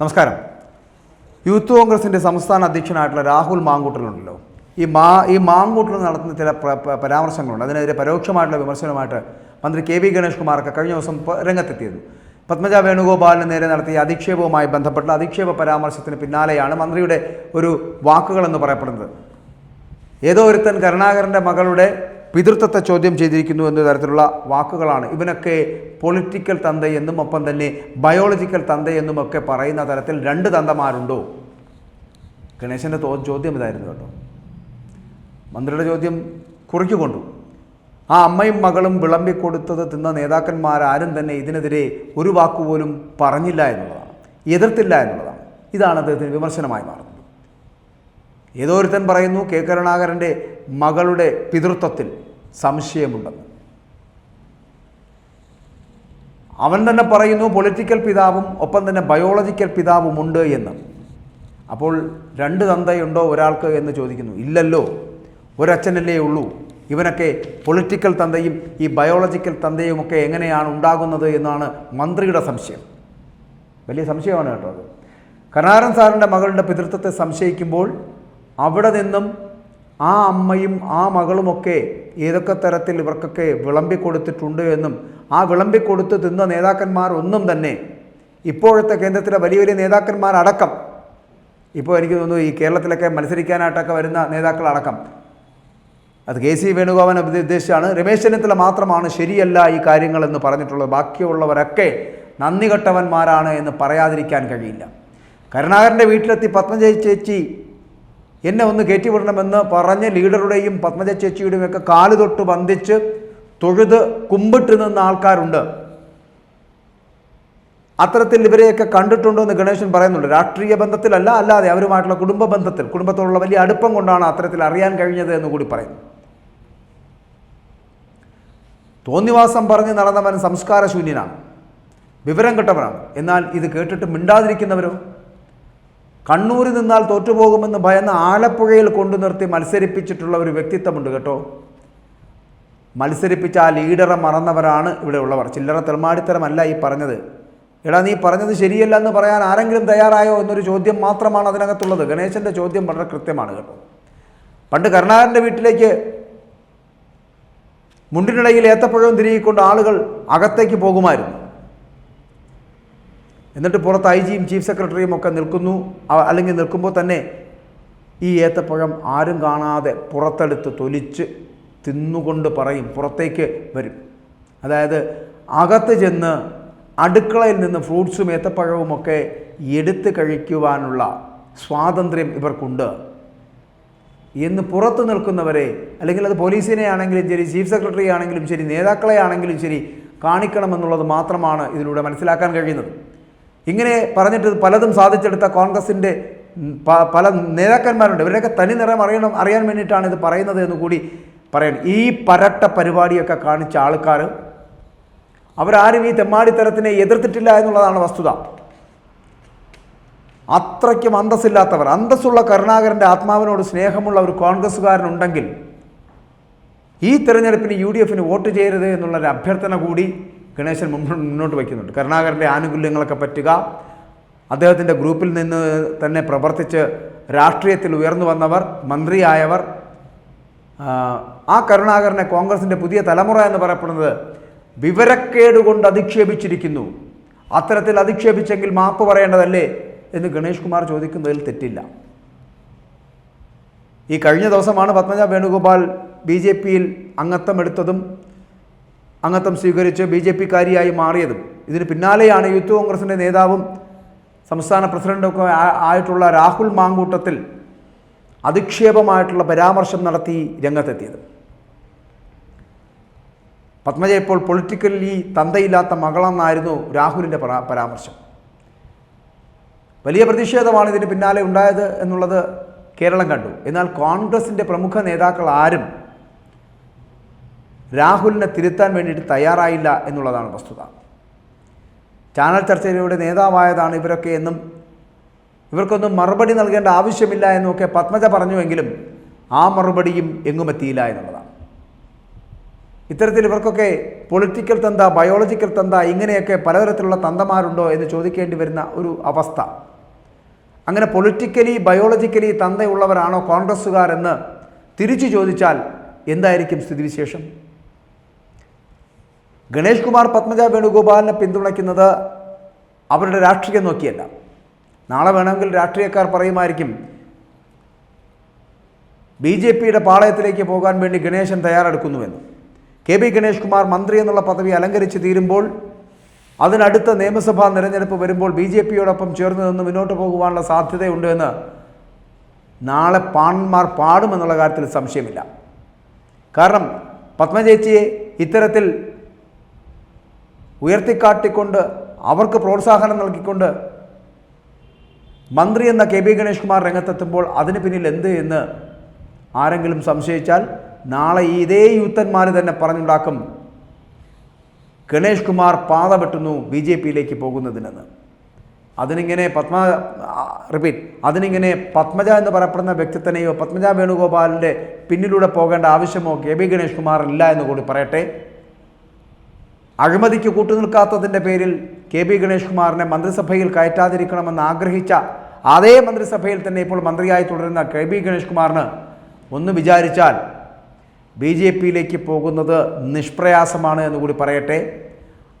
നമസ്കാരം. യൂത്ത് കോൺഗ്രസിന്റെ സംസ്ഥാന അധ്യക്ഷനായിട്ടുള്ള രാഹുൽ മാങ്കൂട്ടലുണ്ടല്ലോ ഈ മാ ഈ മാങ്കൂട്ടൽ നടത്തുന്ന ചില പരാമർശങ്ങളുണ്ട്. അതിനെതിരെ പരോക്ഷമായിട്ടുള്ള വിമർശനമായിട്ട് മന്ത്രി കെ വി ഗണേഷ് കുമാറൊക്കെ കഴിഞ്ഞ ദിവസം രംഗത്തെത്തിയിരുന്നു. പത്മജ വേണുഗോപാലിന് നേരെ നടത്തിയ അധിക്ഷേപവുമായി ബന്ധപ്പെട്ട അധിക്ഷേപ പരാമർശത്തിന് പിന്നാലെയാണ് മന്ത്രിയുടെ ഒരു വാക്കുകളെന്ന് പറയപ്പെടുന്നത്. ഏതോ ഒരുത്തൻ കരുണാകരന്റെ മകളുടെ പിതൃത്വത്തെ ചോദ്യം ചെയ്തിരിക്കുന്നു എന്ന തരത്തിലുള്ള വാക്കുകളാണ്. ഇവനൊക്കെ പൊളിറ്റിക്കൽ തന്തയെന്നും ഒപ്പം തന്നെ ബയോളജിക്കൽ തന്തയെന്നും ഒക്കെ പറയുന്ന തരത്തിൽ രണ്ട് തന്തമാരുണ്ടോ? ഗണേശന്റെ ചോദ്യം ഇതായിരുന്നു കേട്ടോ. മന്ത്രിയുടെ ചോദ്യം കുറിച്ചുകൊണ്ടു ആ അമ്മയും മകളും വിളമ്പിക്കൊടുത്തത് തിന്ന നേതാക്കന്മാരാരും തന്നെ ഇതിനെതിരെ ഒരു വാക്കുപോലും പറഞ്ഞില്ല എന്നുള്ളതാണ്. എതിർത്തില്ല എന്നുള്ളതാണ്. ഇതാണ് അദ്ദേഹത്തിന് വിമർശനമായി മാറുന്നത്. ഏതോ ഒരുത്തൻ പറയുന്നു കെ. കരുണാകരന്റെ മകളുടെ പിതൃത്വത്തിൽ സംശയമുണ്ടെന്ന്. അവൻ തന്നെ പറയുന്നു പൊളിറ്റിക്കൽ പിതാവും ഒപ്പം തന്നെ ബയോളജിക്കൽ പിതാവും ഉണ്ട് എന്ന്. അപ്പോൾ രണ്ട് തന്തയുണ്ടോ ഒരാൾക്ക് എന്ന് ചോദിക്കുന്നു. ഇല്ലല്ലോ ഒരച്ഛനല്ലേ ഉള്ളൂ. ഇവനൊക്കെ പൊളിറ്റിക്കൽ തന്തയും ഈ ബയോളജിക്കൽ തന്തയുമൊക്കെ എങ്ങനെയാണ് ഉണ്ടാകുന്നത് എന്നാണ് മന്ത്രിയുടെ സംശയം. വലിയ സംശയമാണ് കേട്ടോ അത്. കരുണാകരൻ സാറിന്റെ മകളുടെ പിതൃത്വത്തെ സംശയിക്കുമ്പോൾ അവിടെ നിന്നും ആ അമ്മയും ആ മകളുമൊക്കെ ഏതൊക്കെ തരത്തിൽ ഇവർക്കൊക്കെ വിളമ്പിക്കൊടുത്തിട്ടുണ്ട് എന്നും ആ വിളമ്പിക്കൊടുത്ത് തിന്ന നേതാക്കന്മാർ ഒന്നും തന്നെ. ഇപ്പോഴത്തെ കേന്ദ്രത്തിലെ വലിയ വലിയ നേതാക്കന്മാരടക്കം ഇപ്പോൾ എനിക്ക് തോന്നുന്നു ഈ കേരളത്തിലൊക്കെ മത്സരിക്കാനായിട്ടൊക്കെ വരുന്ന നേതാക്കളടക്കം അത് കെ സി വേണുഗോപൻ ഉദ്ദേശിച്ചാണ്. രമേശ് ചെന്നിത്തല മാത്രമാണ് ശരിയല്ല ഈ കാര്യങ്ങളെന്ന് പറഞ്ഞിട്ടുള്ളത്. ബാക്കിയുള്ളവരൊക്കെ നന്ദി കെട്ടവന്മാരാണ് എന്ന് പറയാതിരിക്കാൻ കഴിയില്ല. കരുണാകരന്റെ വീട്ടിലെത്തി പത്മജയ ചേച്ചി എന്നെ ഒന്ന് കയറ്റിവിടണമെന്ന് പറഞ്ഞ് ലീഡറുടെയും പത്മജ ചേച്ചിയുടെയും ഒക്കെ കാൽ തൊട്ട് ബന്ധിച്ച് തൊഴുത് കുമ്പിട്ട് നിന്ന ആൾക്കാരുണ്ട്. അത്തരത്തിൽ ഇവരെയൊക്കെ കണ്ടിട്ടുണ്ടോ എന്ന് ഗണേശൻ പറയുന്നുണ്ട്. രാഷ്ട്രീയ ബന്ധത്തിലല്ല അല്ലാതെ അവരുമായിട്ടുള്ള കുടുംബ ബന്ധത്തിൽ കുടുംബത്തോടുള്ള വലിയ അടുപ്പം കൊണ്ടാണ് അത്തരത്തിൽ അറിയാൻ കഴിഞ്ഞത് എന്ന് കൂടി പറയുന്നു. തോന്നിവാസം പറഞ്ഞ് നടന്നവൻ സംസ്കാരശൂന്യനാണ്. വിവരം കെട്ടവനാണ്. എന്നാൽ ഇത് കേട്ടിട്ട് മിണ്ടാതിരിക്കുന്നവരോ? കണ്ണൂരിൽ നിന്നാൽ തോറ്റുപോകുമെന്ന് ഭയന്ന് ആലപ്പുഴയിൽ കൊണ്ടു നിർത്തി മത്സരിപ്പിച്ചിട്ടുള്ള ഒരു വ്യക്തിത്വമുണ്ട് കേട്ടോ. മത്സരിപ്പിച്ച ആ ലീഡറെ മറന്നവരാണ് ഇവിടെ ഉള്ളവർ. ചില്ലറ തെർമാടിത്തരമല്ല ഈ പറഞ്ഞത്. എടാ നീ പറഞ്ഞത് ശരിയല്ല എന്ന് പറയാൻ ആരെങ്കിലും തയ്യാറായോ എന്നൊരു ചോദ്യം മാത്രമാണ് അതിനകത്തുള്ളത്. ഗണേശന്റെ ചോദ്യം വളരെ കൃത്യമാണ് കേട്ടോ. പണ്ട് കരുണാകരന്റെ വീട്ടിലേക്ക് മുണ്ടിനിടയിൽ ഏത്തപ്പഴവും തിരികൊണ്ട് ആളുകൾ അകത്തേക്ക് പോകുമായിരുന്നു. എന്നിട്ട് പുറത്ത് ഐ ജിയും ചീഫ് സെക്രട്ടറിയും ഒക്കെ നിൽക്കുന്നു. അല്ലെങ്കിൽ നിൽക്കുമ്പോൾ തന്നെ ഈ ഏത്തപ്പഴം ആരും കാണാതെ പുറത്തെടുത്ത് തൊലിച്ച് തിന്നുകൊണ്ട് പറയും പുറത്തേക്ക് വരും. അതായത് അകത്ത് ചെന്ന് അടുക്കളയിൽ നിന്ന് ഫ്രൂട്ട്സും ഏത്തപ്പഴവും ഒക്കെ എടുത്ത് കഴിക്കുവാനുള്ള സ്വാതന്ത്ര്യം ഇവർക്കുണ്ട്. എന്ന് പുറത്ത് നിൽക്കുന്നവരെ അല്ലെങ്കിൽ അത് പോലീസിനെ ആണെങ്കിലും ശരി ചീഫ് സെക്രട്ടറി ആണെങ്കിലും ശരി നേതാക്കളെ ആണെങ്കിലും ശരി കാണിക്കണമെന്നുള്ളത് മാത്രമാണ് ഇതിലൂടെ മനസ്സിലാക്കാൻ കഴിയുന്നത്. ഇങ്ങനെ പറഞ്ഞിട്ട് പലതും സാധിച്ചെടുത്ത കോൺഗ്രസിന്റെ പല നേതാക്കന്മാരുണ്ട്. ഇവരുടെയൊക്കെ തനി നിറം അറിയണം അറിയാൻ വേണ്ടിയിട്ടാണ് ഇത് പറയുന്നത് എന്ന് കൂടി പറയണം ഈ പരട്ട പരിപാടിയൊക്കെ കാണിച്ച ആൾക്കാർ അവരാരും ഈ തെമ്മാടിത്തരത്തിനെ എതിർത്തിട്ടില്ല എന്നുള്ളതാണ് വസ്തുത. അത്രയ്ക്കും അന്തസ്സില്ലാത്തവർ അന്തസ്സുള്ള കരുണാകരന്റെ ആത്മാവിനോട് സ്നേഹമുള്ള ഒരു കോൺഗ്രസ്സുകാരനുണ്ടെങ്കിൽ ഈ തെരഞ്ഞെടുപ്പിന് യു ഡി എഫിന് വോട്ട് ചെയ്യരുത് എന്നുള്ളൊരു അഭ്യർത്ഥന കൂടി ഗണേശൻ മുന്നോട്ട് വയ്ക്കുന്നുണ്ട്. കരുണാകരന്റെ ആനുകൂല്യങ്ങളൊക്കെ പറ്റുക. അദ്ദേഹത്തിന്റെ ഗ്രൂപ്പിൽ നിന്ന് തന്നെ പ്രവർത്തിച്ച് രാഷ്ട്രീയത്തിൽ ഉയർന്നു വന്നവർ മന്ത്രിയായവർ ആ, ആ കരുണാകരനെ കോൺഗ്രസിന്റെ പുതിയ തലമുറ എന്ന് പറയപ്പെടുന്നത് വിവരക്കേട് കൊണ്ട് അധിക്ഷേപിച്ചിരിക്കുന്നു. അത്തരത്തിൽ അധിക്ഷേപിച്ചെങ്കിൽ മാപ്പ് പറയേണ്ടതല്ലേ എന്ന് ഗണേഷ് കുമാർ ചോദിക്കുന്നതിൽ തെറ്റില്ല. ഈ കഴിഞ്ഞ ദിവസമാണ് പത്മജ വേണുഗോപാൽ ബി ജെ പിയിൽ അംഗത്വം എടുത്തതും അംഗത്വം സ്വീകരിച്ച് ബി ജെ പിക്കാരിയായി മാറിയതും. ഇതിന് പിന്നാലെയാണ് യൂത്ത് കോൺഗ്രസിന്റെ നേതാവും സംസ്ഥാന പ്രസിഡന്റൊക്കെ ആ- ആയിട്ടുള്ള രാഹുൽ മാങ്കൂട്ടത്തിൽ അധിക്ഷേപമായിട്ടുള്ള പരാമർശം നടത്തി രംഗത്തെത്തിയത്. പത്മജ ഇപ്പോൾ പൊളിറ്റിക്കലി തന്തയില്ലാത്ത മകളെന്നായിരുന്നു രാഹുലിന്റെ പരാ- പരാമർശം. വലിയ പ്രതിഷേധമാണ് ഇതിന് പിന്നാലെ ഉണ്ടായത് എന്നുള്ളത് കേരളം കണ്ടു. എന്നാൽ കോൺഗ്രസിന്റെ പ്രമുഖ നേതാക്കൾ ആരും രാഹുലിനെ തിരുത്താൻ വേണ്ടിയിട്ട് തയ്യാറായില്ല എന്നുള്ളതാണ് വസ്തുത. ചാനൽ ചർച്ചയിലൂടെ നേതാവായതാണ് ഇവരൊക്കെ എന്നും ഇവർക്കൊന്നും മറുപടി നൽകേണ്ട ആവശ്യമില്ല എന്നൊക്കെ പത്മജ പറഞ്ഞുവെങ്കിലും ആ മറുപടിയും എങ്ങുമെത്തിയില്ല എന്നുള്ളതാണ്. ഇത്തരത്തിൽ ഇവർക്കൊക്കെ പൊളിറ്റിക്കൽ തന്ത ബയോളജിക്കൽ തന്ത ഇങ്ങനെയൊക്കെ പലതരത്തിലുള്ള തന്തമാരുണ്ടോ എന്ന് ചോദിക്കേണ്ടി വരുന്ന ഒരു അവസ്ഥ. അങ്ങനെ പൊളിറ്റിക്കലി ബയോളജിക്കലി തന്തയുള്ളവരാണോ കോൺഗ്രസ്സുകാരെന്ന് തിരിച്ചു ചോദിച്ചാൽ എന്തായിരിക്കും സ്ഥിതിവിശേഷം? ഗണേഷ് കുമാർ പത്മജ വേണുഗോപാലിനെ പിന്തുണയ്ക്കുന്നത് അവരുടെ രാഷ്ട്രീയം നോക്കിയല്ല. നാളെ വേണമെങ്കിൽ രാഷ്ട്രീയക്കാർ പറയുമായിരിക്കും ബി ജെ പിയുടെ പാളയത്തിലേക്ക് പോകാൻ വേണ്ടി ഗണേശൻ തയ്യാറെടുക്കുന്നുവെന്ന്. കെ ബി ഗണേഷ് കുമാർ മന്ത്രി എന്നുള്ള പദവി അലങ്കരിച്ച് തീരുമ്പോൾ അതിനടുത്ത നിയമസഭാ നിരഞ്ഞെടുപ്പ് വരുമ്പോൾ ബി ജെ പിയോടൊപ്പം ചേർന്ന് നിന്ന് മുന്നോട്ട് പോകുവാനുള്ള സാധ്യതയുണ്ട് എന്ന് നാളെ പാണന്മാർ പാടുമെന്നുള്ള കാര്യത്തിൽ സംശയമില്ല. കാരണം പത്മചേച്ചിയെ ഇത്തരത്തിൽ ഉയർത്തിക്കാട്ടിക്കൊണ്ട് അവർക്ക് പ്രോത്സാഹനം നൽകിക്കൊണ്ട് മന്ത്രി എന്ന കെ ബി ഗണേഷ് കുമാർ രംഗത്തെത്തുമ്പോൾ അതിന് പിന്നിൽ എന്ത് എന്ന് ആരെങ്കിലും സംശയിച്ചാൽ നാളെ ഇതേ യൂത്തന്മാർ തന്നെ പറഞ്ഞുണ്ടാക്കും. ഗണേഷ് കുമാർ പാത വെട്ടുന്നു ബി ജെ പിയിലേക്ക് പോകുന്നതിനെന്ന്. അതിനിങ്ങനെ പത്മ റിപ്പീറ്റ് അതിനിങ്ങനെ പത്മജ എന്ന് പറയപ്പെടുന്ന വ്യക്തിത്വനെയോ പത്മജ വേണുഗോപാലിന്റെ പിന്നിലൂടെ പോകേണ്ട ആവശ്യമോ കെ ബി ഗണേഷ് കുമാർ ഇല്ല എന്ന് കൂടി പറയട്ടെ. അഴിമതിക്ക് കൂട്ടുനിൽക്കാത്തതിന്റെ പേരിൽ കെ ബി ഗണേഷ് കുമാറിനെ മന്ത്രിസഭയിൽ കയറ്റാതിരിക്കണമെന്ന് ആഗ്രഹിച്ച അതേ മന്ത്രിസഭയിൽ തന്നെ ഇപ്പോൾ മന്ത്രിയായി തുടരുന്ന കെ ബി ഗണേഷ് കുമാറിന് ഒന്ന് വിചാരിച്ചാൽ ബി ജെ പിയിലേക്ക് പോകുന്നത് നിഷ്പ്രയാസമാണ് എന്ന് കൂടി പറയട്ടെ.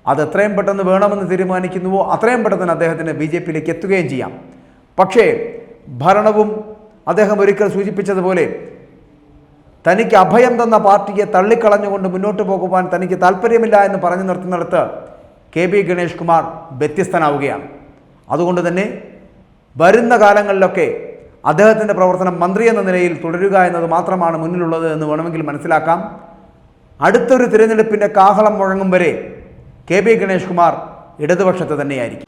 അത് എത്രയും പെട്ടെന്ന് വേണമെന്ന് തീരുമാനിക്കുന്നുവോ അത്രയും പെട്ടെന്ന് അദ്ദേഹത്തിന് ബി ജെ പിയിലേക്ക് എത്തുകയും ചെയ്യാം. പക്ഷേ ഭരണവും അദ്ദേഹം ഒരിക്കൽ സൂചിപ്പിച്ചതുപോലെ തനിക്ക് അഭയം തന്ന പാർട്ടിയെ തള്ളിക്കളഞ്ഞുകൊണ്ട് മുന്നോട്ട് പോകുവാൻ തനിക്ക് താല്പര്യമില്ല എന്ന് പറഞ്ഞു നിർത്തുന്നിടത്ത് കെ ബി ഗണേഷ് കുമാർ വ്യത്യസ്തനാവുകയാണ്. അതുകൊണ്ട് തന്നെ വരുന്ന കാലങ്ങളിലൊക്കെ അദ്ദേഹത്തിന്റെ പ്രവർത്തനം മന്ത്രി എന്ന നിലയിൽ തുടരുക എന്നത് മാത്രമാണ് മുന്നിലുള്ളത് എന്ന് വേണമെങ്കിൽ മനസ്സിലാക്കാം. അടുത്തൊരു തിരഞ്ഞെടുപ്പിന്റെ കാഹളം മുഴങ്ങും വരെ കെ ബി ഗണേഷ് കുമാർ ഇടതുപക്ഷത്ത് തന്നെയായിരിക്കും.